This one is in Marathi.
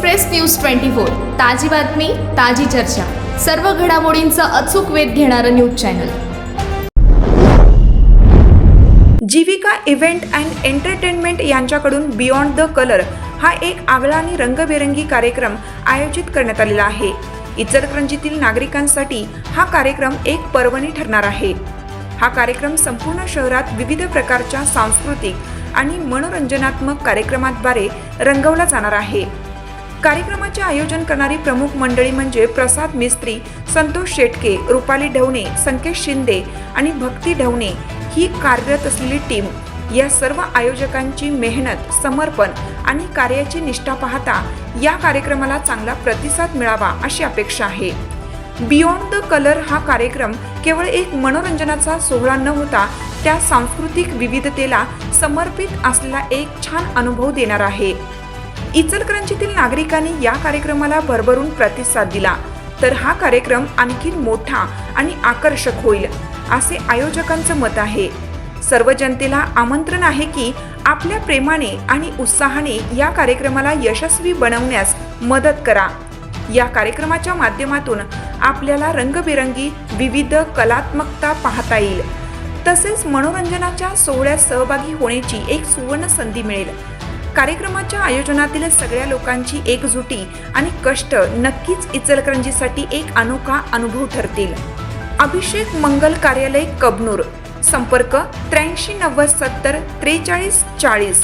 एक्सप्रेस न्यूज ट्वेंटी फोर ताजी बातमी ताजी चर्चा. सर्व घडामोडींचा अचूक वेध घेणारं news channel. Jeevika event and entertainment यांच्याकडून बियॉन्ड द कलर हा एक आगळा आणि रंगबेरंगी कार्यक्रम आयोजित करण्यात आलेला आहे. इचलकरंजीतील नागरिकांसाठी हा कार्यक्रम एक पर्वणी ठरणार आहे. हा कार्यक्रम संपूर्ण शहरात विविध प्रकारच्या सांस्कृतिक आणि मनोरंजनात्मक कार्यक्रमाद्वारे रंगवला जाणार आहे. कार्यक्रमाचे आयोजन करणारी प्रमुख मंडळी म्हणजे प्रसाद मिस्त्री संतोष शेटके रुपाली ढवणे संकेश शिंदे आणि भक्ती ढवणे ही कार्यरत असलेली टीम. या सर्व आयोजकांची मेहनत समर्पण आणि कार्याची निष्ठा पाहता या कार्यक्रमाला चांगला प्रतिसाद मिळावा अशी अपेक्षा आहे. बियॉन्ड द कलर हा कार्यक्रम केवळ एक मनोरंजनाचा सोहळा न होता त्या सांस्कृतिक विविधतेला समर्पित असलेला एक छान अनुभव देणार आहे. इचलकरंजीतील नागरिकांनी या कार्यक्रमाला भरभरून प्रतिसाद दिला. तर हा कार्यक्रम आणखी मोठा आणि आकर्षक होईल असे आयोजकांचं मत आहे. सर्व जनतेला आमंत्रण आहे की आपल्या प्रेमाने आणि उत्साहाने या कार्यक्रमाला यशस्वी बनवण्यास मदत करा. या कार्यक्रमाच्या माध्यमातून आपल्याला रंगबिरंगी विविध कलात्मकता पाहता येईल. तसेच मनोरंजनाच्या सोहळ्यात सहभागी होण्याची एक सुवर्ण संधी मिळेल. कार्यक्रमाच्या आयोजनातील सगळ्या लोकांची एकजुटी आणि कष्ट नक्कीच इचलकरंजीसाठी एक अनोखा अनुभव ठरतील. अभिषेक मंगल कार्यालय कबनूर. संपर्क त्र्याऐंशी नव्वद सत्तर त्रेचाळीस चाळीस.